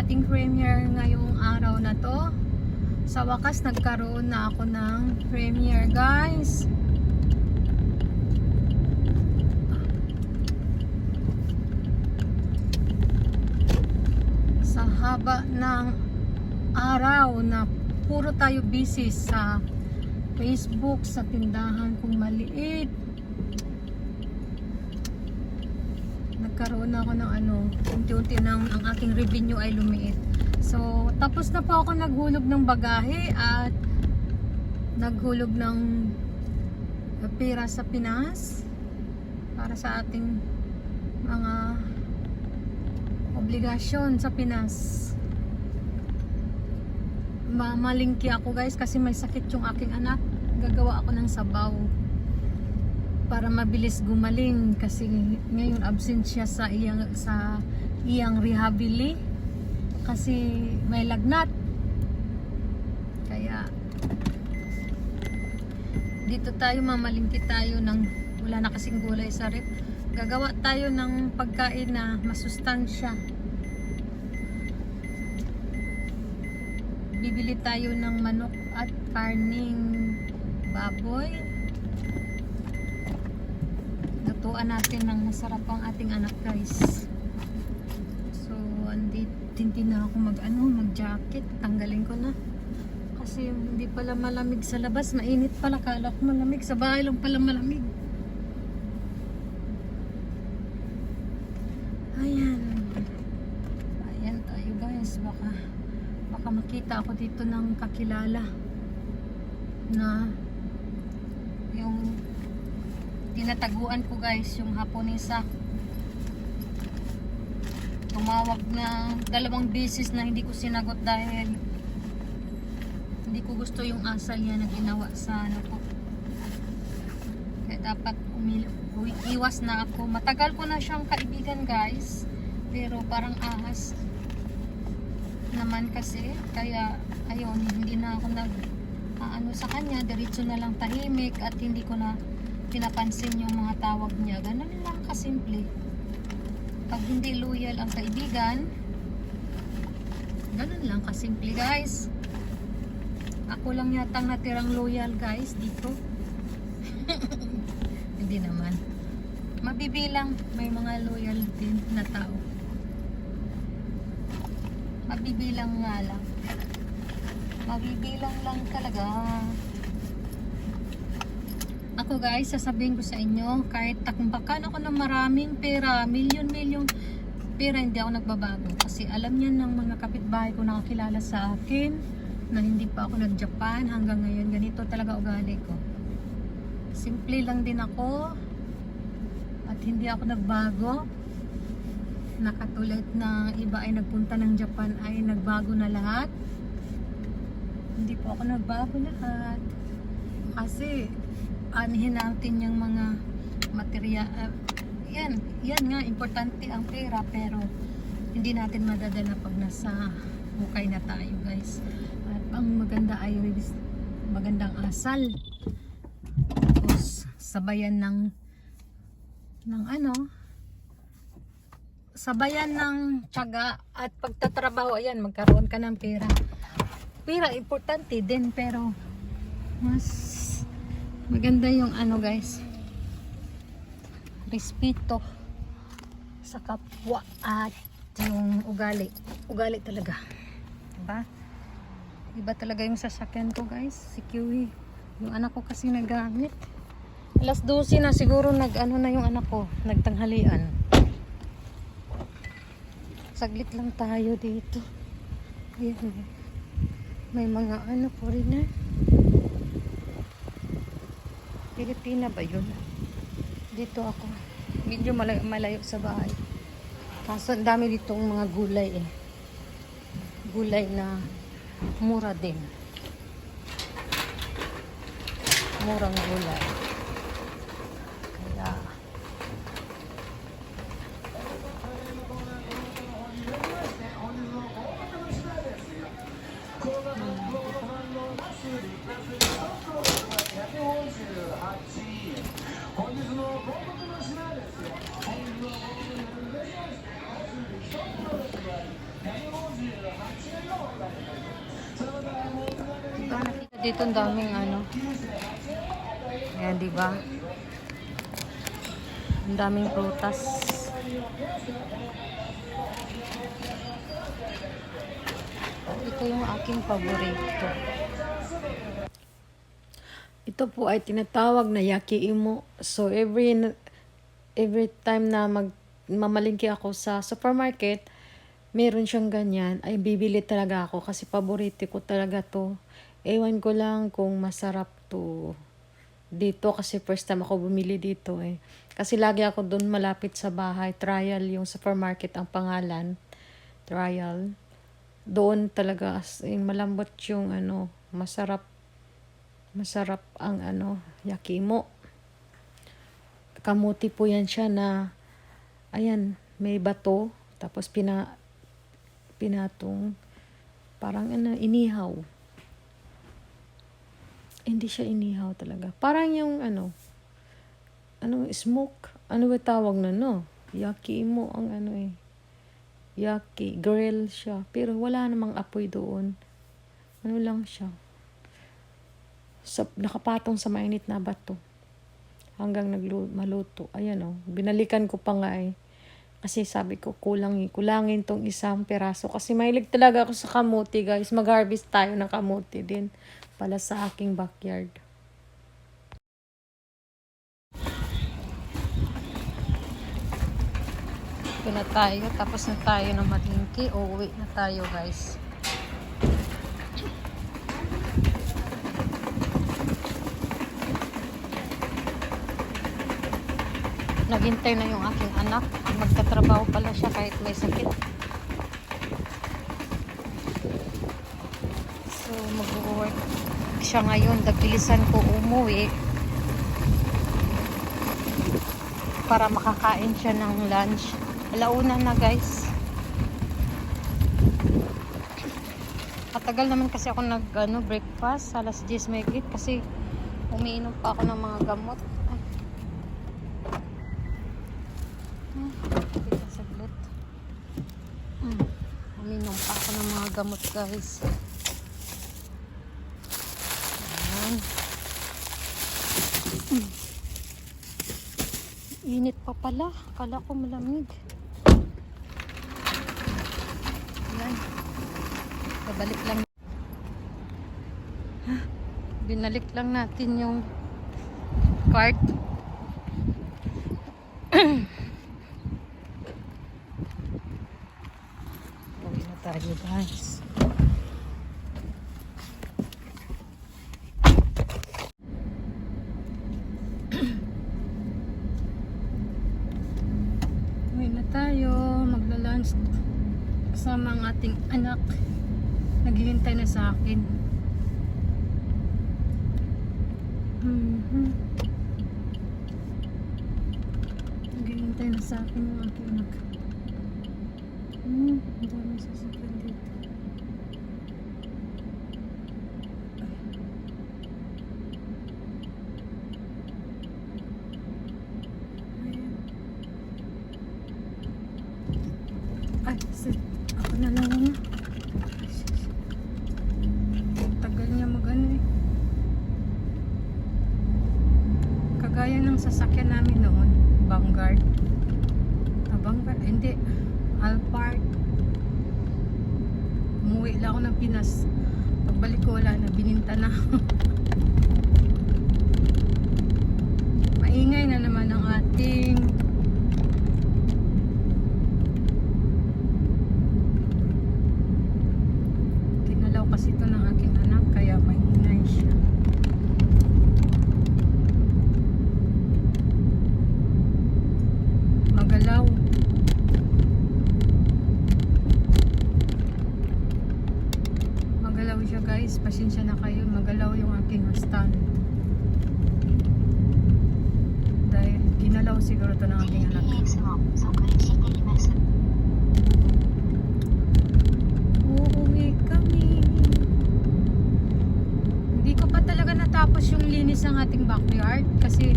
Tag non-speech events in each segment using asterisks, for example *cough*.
ating premiere ngayong araw na to. Sa wakas, nagkaroon na ako ng premiere, guys. Sa haba ng araw na puro tayo busy sa Facebook, sa tindahan kung maliit. Nagkaroon ako ng ano, unti-unti nang ang aking revenue ay lumiit. So, tapos na po ako naghulog ng bagahe at naghulog ng pera sa Pinas para sa ating mga obligasyon sa Pinas. Mamalingki ako guys kasi may sakit yung aking anak. Gagawa ako ng sabaw para mabilis gumaling kasi ngayon absent siya sa iyang sa iyang rehabili kasi may lagnat. Kaya dito tayo mamalingki tayo ng wala na kasing gulay sa rep. Gagawa tayo ng pagkain na masustansya. Bibili tayo ng manok at karning baboy. Lutuan natin ng masarap ang ating anak guys. So, hindi, hindi na ako mag ano, mag jacket. Tanggalin ko na. Kasi hindi pala malamig sa labas. Mainit pala. Kala ko malamig. Sa bahay lang pala malamig. Ayan. Ayan tayo guys. Baka, baka makita ako dito ng kakilala na yung tinataguan ko guys yung Haponesa tumawag na dalawang beses na hindi ko sinagot dahil hindi ko gusto yung asal niya na ginawa sa ano ko. Kaya dapat umil iwas na ako. Matagal ko na siyang kaibigan guys. Pero parang ahas naman kasi. Kaya ayun hindi na ako nag ano sa kanya. Diretso na lang tahimik at hindi ko na pinapansin yung mga tawag niya ganun lang kasimple. Pag hindi loyal ang kaibigan ganun lang kasimple guys. Ako lang yatang natirang loyal guys dito. *laughs* Hindi naman. Mabibilang may mga loyal din na tao. Mabibilang nga lang. Mabibilang lang talaga ako guys, sasabihin ko sa inyo, kahit takbakan ako ng maraming pera, milyon-milyon pera, hindi ako nagbabago. Kasi alam niya ng mga kapitbahay ko nakakilala sa akin na hindi pa ako nag-Japan hanggang ngayon. Ganito talaga ugali ko. Simple lang din ako at hindi ako nagbago. Nakatulad na iba ay nagpunta ng Japan ay nagbago na lahat. Hindi po ako nagbago lahat. Kasi anihin natin yung mga material uh, yan, yan nga importante ang pera pero hindi natin madadala pag nasa hukay na tayo guys. At ang maganda ay magandang asal. Tapos sabayan ng ng ano? Sabayan ng tiyaga at pagtatrabaho. Ayan magkaroon ka ng pera. Pera importante din pero mas maganda yung ano guys. Respeto sa kapwa at yung ugali. Ugali talaga. Diba? Iba talaga yung sasakyan ko guys. Si Kiwi. Yung anak ko kasi nagamit. Alas 12 na siguro nag ano na yung anak ko. Nagtanghalian. Saglit lang tayo dito. Ayan, may mga ano foreigner Pilipina ba yun? Dito ako. Medyo malayo, malayo sa bahay. Kaso ang dami ditong mga gulay eh. Gulay na mura din. Murang gulay. Dito ang daming ano. Ayan, di ba? Ang daming prutas. Ito yung aking paborito. Ito po ay tinatawag na yaki imo. So every every time na mag mamalingki ako sa supermarket, meron siyang ganyan, ay bibili talaga ako kasi paborito ko talaga to. Ewan ko lang kung masarap to dito kasi first time ako bumili dito eh. Kasi lagi ako doon malapit sa bahay. Trial yung supermarket ang pangalan. Trial. Doon talaga as in, malambot yung ano, masarap masarap ang ano, yakimo. Kamuti po yan siya na, ayan, may bato, tapos pina, pinatong, parang ano, inihaw. Hindi siya inihaw talaga. Parang yung ano, ano, smoke, ano ba tawag na no? Yakimo ang ano eh. Yaki, grill siya. Pero wala namang apoy doon. Ano lang siya sa, nakapatong sa mainit na bato. Hanggang naglu, maluto. Ayan o. binalikan ko pa nga eh. Kasi sabi ko, kulang, kulangin tong isang peraso. Kasi mahilig talaga ako sa kamuti, guys. Mag-harvest tayo ng kamuti din pala sa aking backyard. Ito na tayo. Tapos na tayo ng malingki. Uuwi na tayo, guys. Naghintay na yung aking anak. Magtatrabaho pala siya kahit may sakit. So, mag-work siya ngayon. Dagbilisan ko umuwi para makakain siya ng lunch. Alauna na guys. Matagal naman kasi ako nag ano, breakfast. Alas 10 may git kasi umiinom pa ako ng mga gamot. Ay. Hmm, teka saglit. Hmm, umiinom pa ako ng mga gamot guys. Ayan. *clears throat* Init pa pala. Kala ko malamig. Ayan. Babalik lang. Binalik lang natin yung cart. *clears throat* Uwi na tayo *clears throat* guys. Uwi na tayo. Magla-lunch kasama ang ating anak. Naghihintay na sa akin. Mhm. Naghihintay na sa akin yung aking anak. Hmm, ang dami sasakyan dito. Ayan. Ay, sit. Ako na lang muna. Tagal niya mag-ano eh. Kagaya ng sasakyan namin noon, Vanguard. Ah, Vanguard? Hindi. Alphard. Umuwi lang ako ng Pinas. Pagbalik ko wala na, bininta na. *laughs* Maingay na naman ang ating Kinalaw kasi ito ng aking anak kaya maingay siya. Magalaw. Magalaw siya guys. Pasensya na kayo. Magalaw yung aking stand. Dahil ginalaw siguro ito ng aking anak. uuwi kami. Hindi ko pa talaga natapos yung linis ng ating backyard kasi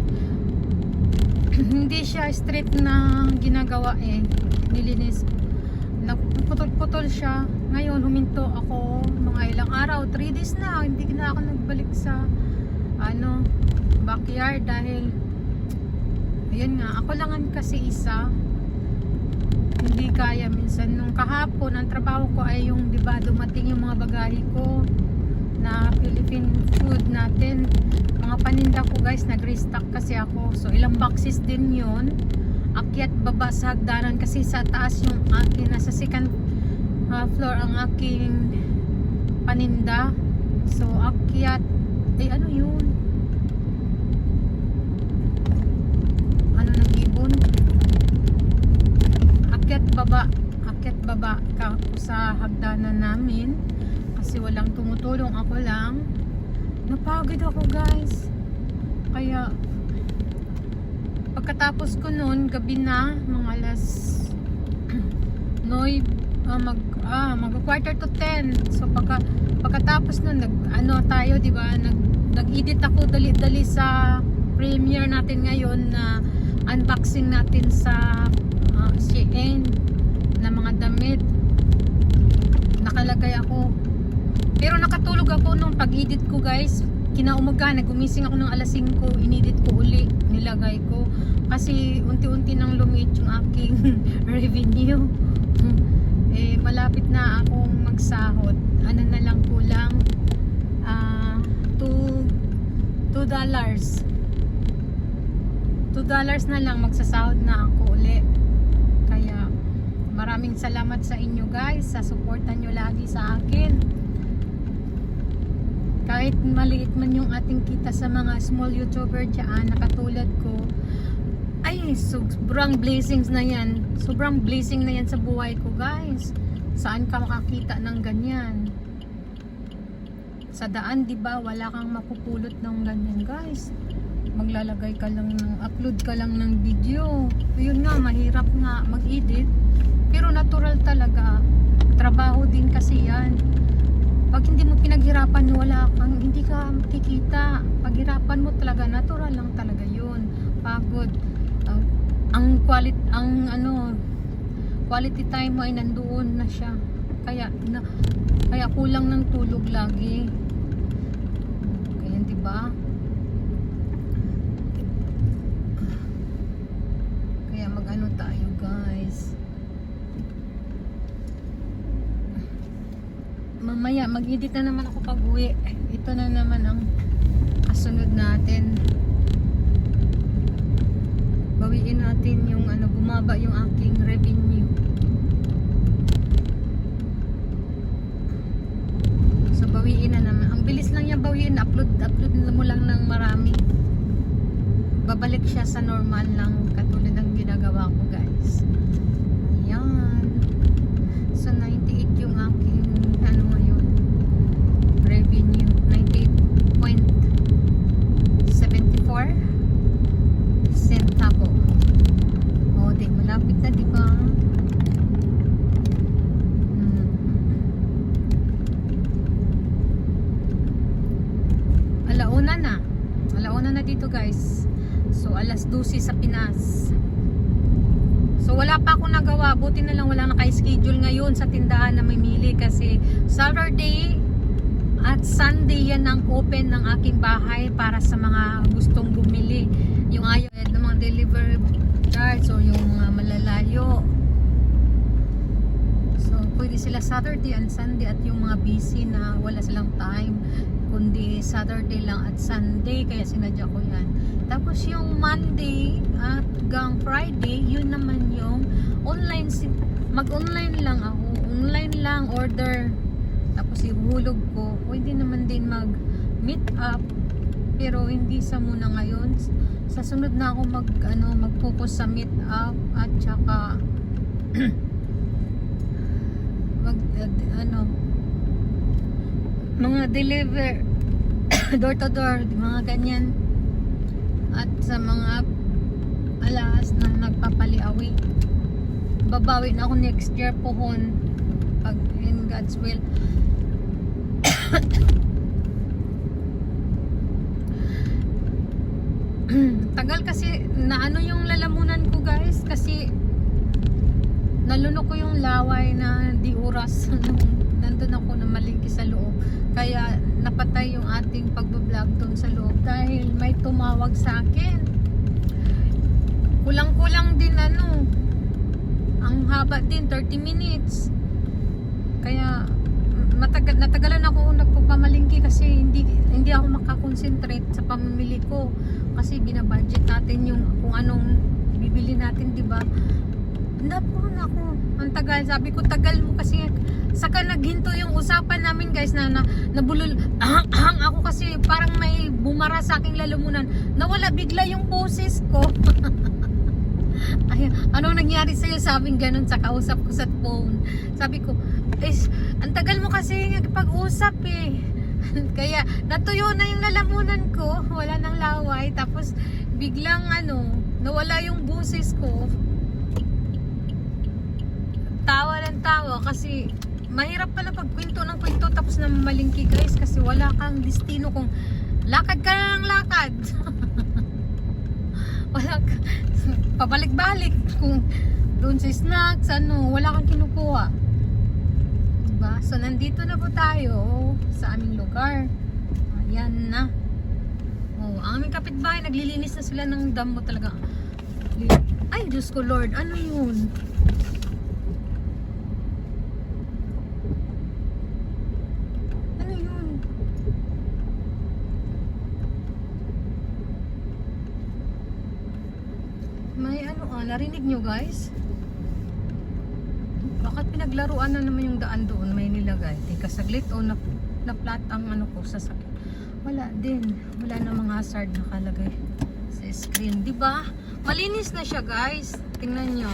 *clears throat* hindi siya straight na ginagawa eh. Nilinis. Putol-putol siya. Ngayon, huminto ako mga ilang araw, 3 days na, hindi na ako nagbalik sa ano, backyard dahil ayun nga, ako langan kasi isa. Hindi kaya minsan. Nung kahapon ang trabaho ko ay yung 'di ba dumating yung mga bagahe ko na Philippine food natin. Mga paninda ko guys nag-restock kasi ako. So ilang boxes din yon akyat baba sa hagdanan kasi sa taas yung akin nasa second uh, floor ang aking paninda. So akyat ay ano yun ano ng ibon akyat baba akyat baba ka sa hagdanan namin. Kasi walang tumutulong ako lang. Napagod ako guys. Kaya pagkatapos ko noon gabi na mga alas *clears throat* noy ah, mag ah, mag quarter to 10 so pagka pagkatapos nun nag ano tayo di ba nag nag-edit ako dali-dali sa premiere natin ngayon na unboxing natin sa uh, Shein na mga damit. Nakalagay ako. Pero nakatulog ako nung pag-edit ko guys. Kinaumaga nagumising ako ng alas 5 inedit ko uli nilagay ko. Kasi unti-unti nang lumiit yung aking *laughs* revenue. *laughs* Eh malapit na akong magsahod ano na lang kulang ah 2 2 dollars. 2 dollars na lang magsasahod na ako uli. kaya maraming salamat sa inyo guys. Sa suporta nyo lagi sa akin. Kahit maliit man yung ating kita sa mga small YouTuber dyan na katulad ko ay sobrang blessings na yan. Sobrang blessing na yan sa buhay ko guys. Saan ka makakita ng ganyan? Sa daan di ba wala kang mapupulot ng ganyan guys maglalagay ka lang ng upload ka lang ng video. Yun nga mahirap nga mag-edit. Pero natural talaga. Trabaho din kasi yan. Pag hindi mo pinaghirapan wala kang hindi ka kikita paghirapan mo talaga natural lang talaga yun. Pagod. Ang ang quality ang ano quality time mo ay nandoon na siya. Kaya na, kaya kulang ng tulog lagi. Kaya di ba kaya mag-ano tayo guys mamaya mag-edit na naman ako pag uwi. Ito na naman ang kasunod natin. Bawiin natin yung ano bumaba yung aking revenue. So bawiin na naman. Ang bilis lang yan bawiin. Upload upload mo lang ng marami. Babalik siya sa normal lang katulad ng ginagawa ko guys. Ayan. So 98 yung aking ano ngayon revenue 98.74 centavo o di malapit na di ba Hmm. alauna na alauna na dito guys so alas 12 sa Pinas So wala pa ako nagawa, buti na lang wala naka-schedule ngayon sa tindahan na mamili kasi Saturday at Sunday yan ang open ng aking bahay para sa mga gustong bumili. Yung ayaw ng mga delivery charge o yung mga malalayo. So pwede sila Saturday and Sunday at yung mga busy na wala silang time kundi Saturday lang at Sunday kaya sinadya ko yan. Tapos yung Monday at hanggang Friday, yun naman yung online si- mag-online lang ako. Online lang order. Tapos ihulog ko. Pwede naman din mag meet up pero hindi sa muna ngayon. Sa sunod na ako mag ano mag-focus sa meet up at saka *clears throat* mag uh, ano mga deliver *coughs* door to door mga ganyan. At sa mga alas na nagpapaliawi babawi na ako next year pohon pag in God's will *coughs* tagal kasi na ano yung lalamunan ko guys kasi nalunok ko yung laway na di oras *laughs* nung nandun ako na malingki sa loob Kaya napatay yung ating pagbablog doon sa loob dahil may tumawag sa akin. Kulang-kulang din ano. Ang haba din, 30 minutes. Kaya matagal natagalan ako nagpapamalingki kasi hindi hindi ako makakonsentrate sa pamimili ko kasi binabudget natin yung kung anong bibili natin, 'di ba? Napo ako. Ang tagal. Sabi ko tagal mo kasi saka naghinto yung usapan namin guys na, na nabulol ahang, ahang ako kasi parang may bumara sa aking lalamunan. Nawala bigla yung boses ko. *laughs* Ay, ano nangyari sa'yo? Sabing ganun sa kausap ko sa phone. Sabi ko, is, ang tagal mo kasi pag-usap eh. *laughs* Kaya natuyo na yung lalamunan ko, wala nang laway. Tapos biglang ano, nawala yung boses ko. Tawa ng tawa kasi mahirap pala pagkwento ng kwento tapos na malingki guys kasi wala kang destino kung lakad ka na ng lakad. *laughs* wala ka, *laughs* pabalik-balik kung doon sa snacks, ano, wala kang kinukuha. Diba? So, nandito na po tayo sa aming lugar. Ayan na. Oh, ang aming kapitbahay, naglilinis na sila ng damo talaga. Ay, Diyos ko Lord, ano yun? Ano yun? May ano ah, narinig nyo guys? Bakit pinaglaruan na naman yung daan doon may nilagay? Teka saglit o na, na flat ang ano ko sa sakit. Wala din. Wala na mga hazard nakalagay sa screen. ba? Malinis na siya guys. Tingnan nyo.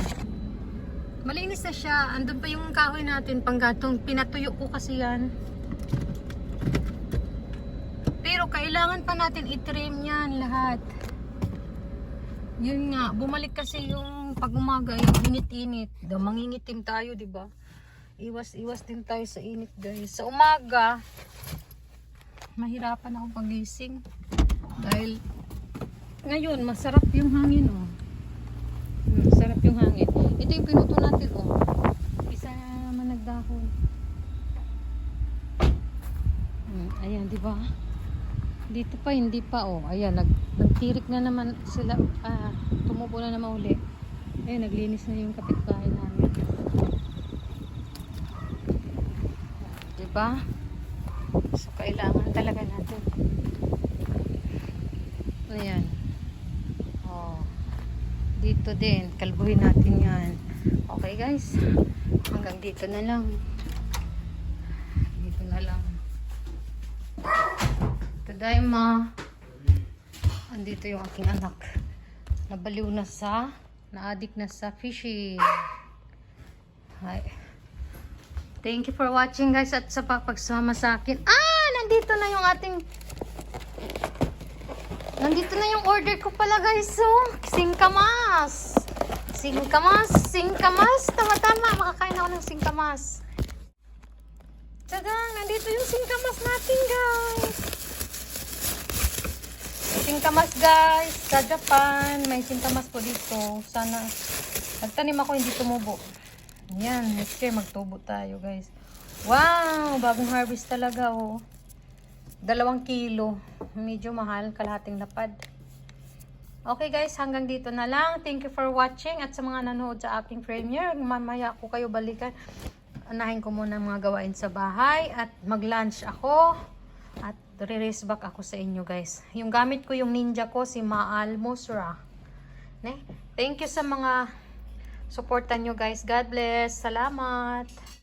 Malinis na siya. Andun pa yung kahoy natin panggatong. Pinatuyo ko kasi yan. Pero kailangan pa natin i-trim yan lahat. Yun nga, bumalik kasi yung pag umaga, yung init-init. Mangingitim tayo, di ba? Iwas-iwas din tayo sa init, guys. Sa umaga, mahirapan ako pagising. Dahil, ngayon, masarap yung hangin, oh. Hmm, sarap yung hangin. Ito yung pinuto natin, oh. Isa na naman nagdahon. Hmm, ayan, di ba? Dito pa, hindi pa, oh. Ayan, nag, nagtirik na naman sila. Ah, tumubo na naman uli. Ayan, naglinis na yung kapitbahay namin. Diba? So, kailangan talaga natin. Ayan. Oh. Dito din. Kalbuhin natin yan. Okay, guys. Hanggang dito na lang. Dito na lang. Tadaima. Andito yung aking anak. Nabaliw na sa, na-addict na sa fishing. Hi. Thank you for watching guys at sa pagsama sa akin. Ah! Nandito na yung ating Nandito na yung order ko pala guys. So, singkamas. Singkamas, singkamas. Tama-tama. Makakain ako ng singkamas. Tadang, nandito yung singkamas natin guys. Singkamas guys, sa Japan, may singkamas po dito. Sana, nagtanim ako, hindi tumubo. Yan, next year magtubo tayo guys. Wow, bagong harvest talaga oh. Dalawang kilo. Medyo mahal, kalahating lapad. Okay guys, hanggang dito na lang. Thank you for watching at sa mga nanood sa aking premiere, mamaya ko kayo balikan. Anahin ko muna ang mga gawain sa bahay at mag-lunch ako. At re-race back ako sa inyo guys. Yung gamit ko yung ninja ko si Maal Musra. Ne? Thank you sa mga supportan nyo guys. God bless. Salamat.